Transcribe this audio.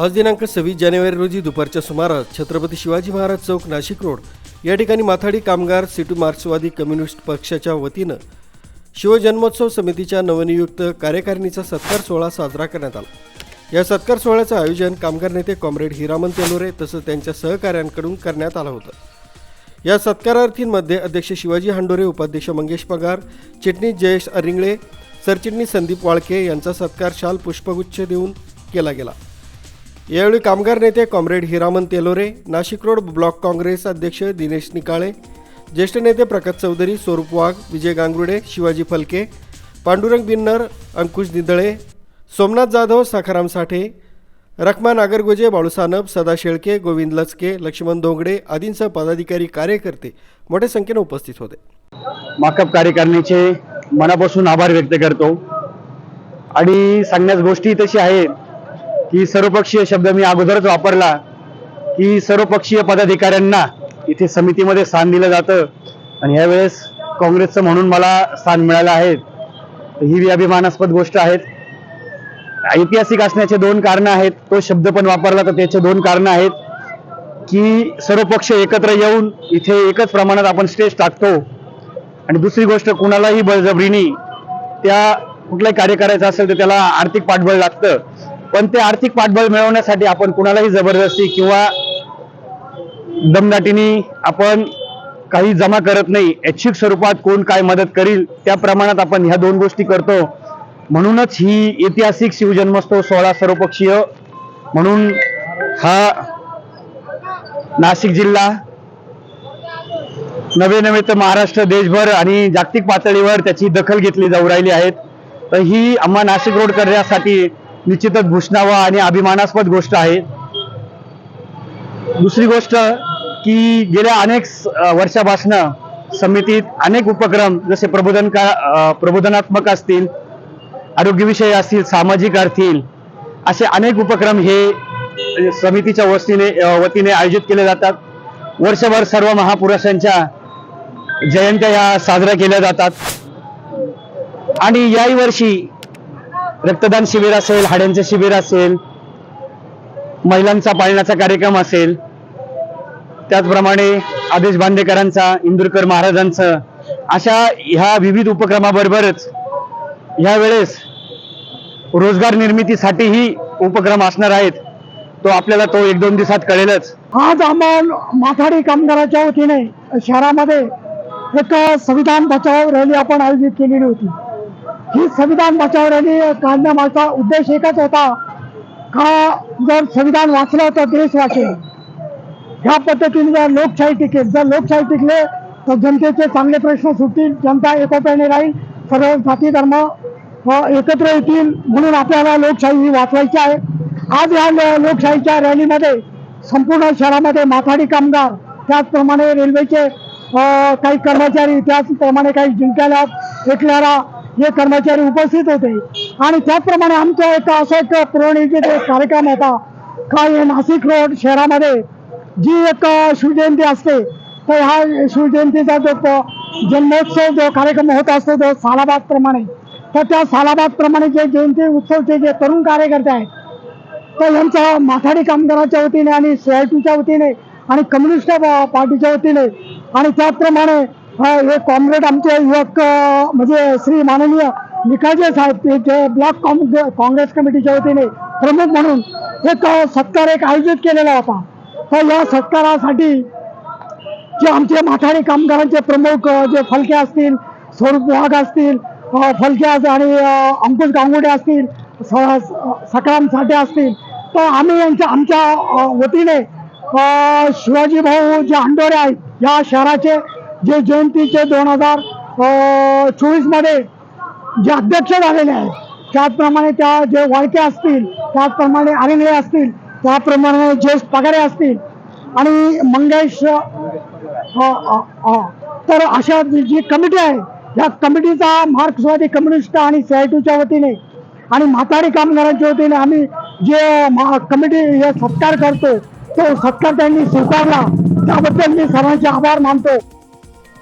आज दिनांक सव्वीस जानेवारी रोजी दुपारच्या सुमारास छत्रपती शिवाजी महाराज चौक नाशिक रोड या ठिकाणी माथाडी कामगार सिटू मार्क्सवादी कम्युनिस्ट पक्षाच्या वतीनं शिवजन्मोत्सव समितीच्या नवनियुक्त कार्यकारिणीचा सत्कार सोहळा साजरा करण्यात आला. या सत्कार सोहळ्याचं आयोजन कामगार नेते कॉम्रेड हिरामन तेलोरे तसंच त्यांच्या सहकाऱ्यांकडून करण्यात आलं होतं. या सत्कारार्थींमध्ये अध्यक्ष शिवाजी हांडोरे उपाध्यक्ष मंगेश पगार चिटणीस जयेश अरिंगळे सरचिटणीस संदीप वाळके यांचा सत्कार शाल पुष्पगुच्छ देऊन केला गेला. यावेळी कामगार नेते comrade Hiraman Telore Nashik road block Congress अध्यक्ष दिनेश निकाळे ज्येष्ठ नेते प्रकाश चौधरी स्वरूप वाघ विजय गांगुडे शिवाजी फलके पांडुरंग बिन्नर अंकुश निदळे सोमनाथ जाधव सखाराम साठे रखमा नागरगोजे बाळूसानब सदा शेळके गोविंद लचके लक्ष्मण धोंगडे आदींसह पदाधिकारी कार्यकर्ते मोठ्या संख्येने उपस्थित होते. माकप कार्यकारिणीचे मनापासून आभार व्यक्त करतो. आणि सांगण्यास गोष्टी तशी आहे की सर्वपक्षीय शब्द मी अगोदरच वापरला की सर्वपक्षीय पदाधिकाऱ्यांना इथे समितीमध्ये स्थान दिलं जातं. आणि यावेळेस काँग्रेसचं म्हणून मला स्थान मिळालं आहे. ही अभिमानास्पद गोष्ट आहेत. ऐतिहासिक असण्याचे दोन कारणं आहेत. तो शब्द पण वापरला तर त्याचे दोन कारणं आहेत. की सर्व पक्ष एकत्र येऊन इथे एकच प्रमाणात आपण स्टेज टाकतो. आणि दुसरी गोष्ट कुणालाही बळजबरीने त्या कुठलाही कार्य करायचं असेल तर त्याला आर्थिक पाठबळ लागतं. पण ते आर्थिक पाठबळ मिळवण्यासाठी आपण कुणालाही जबरदस्ती किंवा दमदाटीने आपण काही जमा करत नाही. ऐच्छिक स्वरूपात कोण काय मदत करील त्या प्रमाणात आपण ह्या दोन गोष्टी करतो. म्हणूनच ही ऐतिहासिक शिवजन्मोत्सव सोहळा सर्वपक्षीय. म्हणून हा नाशिक जिल्हा नवे नवे तर महाराष्ट्र देशभर आणि जागतिक पातळीवर त्याची दखल घेतली जाऊ राहिली आहेत. तर ही आम्हा नाशिक रोड करण्यासाठी निश्चितच भूषणावा आणि अभिमानास्पद गोष्ट आहे. दुसरी गोष्ट की गेल्या अनेक वर्षापासनं समितीत अनेक उपक्रम जसे प्रबोधन का प्रबोधनात्मक असतील आरोग्यविषयी असतील सामाजिक असतील असे अनेक उपक्रम हे समितीच्या वतीने वतीने आयोजित केले जातात. वर्षभर सर्व महापुरुषांच्या जयंत्या ह्या साजऱ्या केल्या जातात. आणि याही वर्षी रक्तदान शिबिर असेल हाड्यांचे शिबिर असेल महिलांचा पाळण्याचा कार्यक्रम असेल त्याचप्रमाणे आदेश बांदेकरांचा इंदुरकर महाराजांचं अशा ह्या विविध उपक्रमाबरोबरच ह्या वेळेस रोजगार निर्मितीसाठीही उपक्रम असणार आहेत. तो आपल्याला तो एक दोन दिवसात कळेलच. आज आम्हाला माथाडी कामगाराच्या वतीने शहरामध्ये एक संविधान बचाव रॅली आपण आयोजित केलेली होती. ही संविधान बचाव रॅली काढण्यामागचा उद्देश एकच होता का जर संविधान वाचलं तर देश वाचेल? ह्या पद्धतीने जर लोकशाही टिकेल जर लोकशाही टिकले तर जनतेचे चांगले प्रश्न सुटतील जनता एकोप्याने राहील सर्व जाती धर्म एकत्र येतील म्हणून आपल्याला लोकशाही ही वाचवायची आहे. आज या लोकशाहीच्या रॅलीमध्ये संपूर्ण शहरामध्ये माथाडी कामगार त्याचप्रमाणे रेल्वेचे काही कर्मचारी त्याचप्रमाणे काही जिंकायला फेकल्याला जे कर्मचारी उपस्थित होते. आणि त्याचप्रमाणे आमचा एक असा एक पुरवणीचे एक कार्यक्रम होता काय नाशिक रोड शहरामध्ये जी एक शिवजयंती असते तर ह्या शिवजयंतीचा जो जन्मोत्सव जो कार्यक्रम होत असतो तो सालाबाद प्रमाणे तर त्या सालाबाद प्रमाणे जे जयंती उत्सवचे जे तरुण कार्यकर्ते आहेत तर यांच्या माथाडी कामगाराच्या वतीने आणि सी आय टीच्या वतीने आणि कम्युनिस्ट पार्टीच्या वतीने आणि त्याचप्रमाणे हा हे कॉम्रेड आमचे युवक म्हणजे श्री माननीय निकाजे साहेब ते जे ब्लॉक काँग्रेस कमिटीच्या वतीने प्रमुख म्हणून एक सत्कार एक आयोजित केलेला होता. तर या सत्कारासाठी जे आमचे माथाडी कामगारांचे प्रमुख जे फलके असतील स्वरूप वाघ असतील फलके आणि अंकुश गांगुडे असतील स- सकाराम साठे असतील तर आम्ही यांच्या आमच्या वतीने शिवाजी भाऊ जे अंडोरे आहेत या शहराचे जे जयंतीचे दोन हजार चोवीसमध्ये जे अध्यक्ष झालेले आहेत त्याचप्रमाणे त्या जे वाळके असतील त्याचप्रमाणे आरिंगळे असतील त्याप्रमाणे जे पगारे असतील आणि मंगेश तर अशा जी कमिटी आहे या कमिटीचा मार्क्सवादी कम्युनिस्ट आणि सी आय वतीने आणि म्हातारी कामगारांच्या वतीने आम्ही जे मा- कमिटी हे सत्कार करतो तो सत्कार त्यांनी स्वीकारला. त्याबद्दल मी सर्वांचे आभार मानतो.